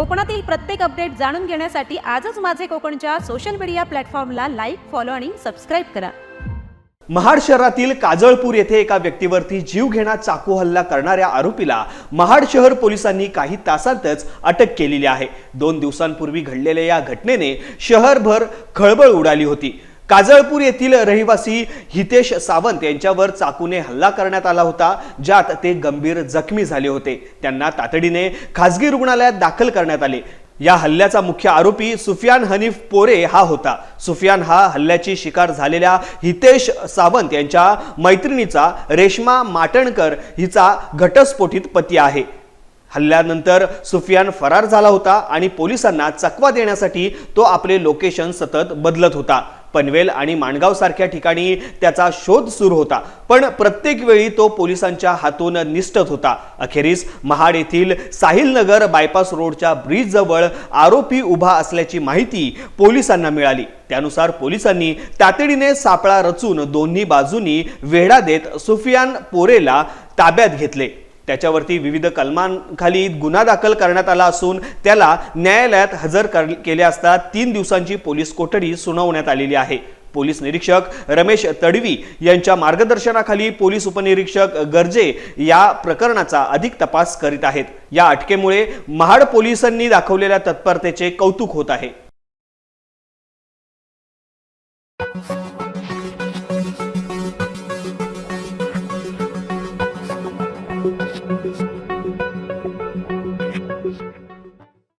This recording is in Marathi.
कोकणातील प्रत्येक अपडेट जाणून घेण्यासाठी आजच माझे कोकणच्या सोशल मीडिया प्लॅटफॉर्मला लाईक फॉलो आणि सबस्क्राईब करा. महाड शहरातील काजळपूर येथे एका व्यक्तीवरती जीवघेणा चाकू हल्ला करणाऱ्या आरोपीला महाड शहर पोलिसांनी काही तासांतच अटक केलेली आहे. दोन दिवसांपूर्वी घडलेल्या या घटनेने शहरभर खळबळ उडाली होती. काजळपूर येथील रहिवासी हितेश सावंत यांच्यावर चाकूने हल्ला करण्यात आला होता ज्यात ते गंभीर जखमी झाले होते. त्यांना तातडीने खासगी रुग्णालयात दाखल करण्यात आले. या हल्ल्याचा मुख्य आरोपी सुफियान हनीफ पोरे हा होता. सुफियान हा हल्ल्याची शिकार झालेल्या हितेश सावंत यांच्या मैत्रिणीचा रेश्मा माटणकर हिचा घटस्फोटित पती आहे. हल्ल्यानंतर सुफियान फरार झाला होता आणि पोलिसांना चकवा देण्यासाठी तो आपले लोकेशन सतत बदलत होता. पनवेल आणि माणगाव सारख्या ठिकाणी त्याचा शोध सुरू होता. पण प्रत्येक वेळी तो पोलिसांच्या हातून निष्ठत होता. अखेरीस महाड येथील साहिल नगर बायपास रोडच्या ब्रिज जवळ आरोपी उभा असल्याची माहिती पोलिसांना मिळाली. त्यानुसार पोलिसांनी तातडीने सापळा रचून दोन्ही बाजूनी वेढा देत सुफियान पोरेला ताब्यात घेतले. त्याच्यावरती विविध कलमांखाली गुन्हा दाखल करण्यात आला असून त्याला न्यायालयात हजर कर- केले असता तीन दिवसांची पोलीस कोठडी सुनावण्यात आलेली आहे. पोलीस निरीक्षक रमेश तडवी यांच्या मार्गदर्शनाखाली पोलीस उपनिरीक्षक गर्जे या प्रकरणाचा अधिक तपास करीत आहेत. या अटकेमुळे महाड पोलिसांनी दाखवलेल्या तत्परतेचे कौतुक होत आहे.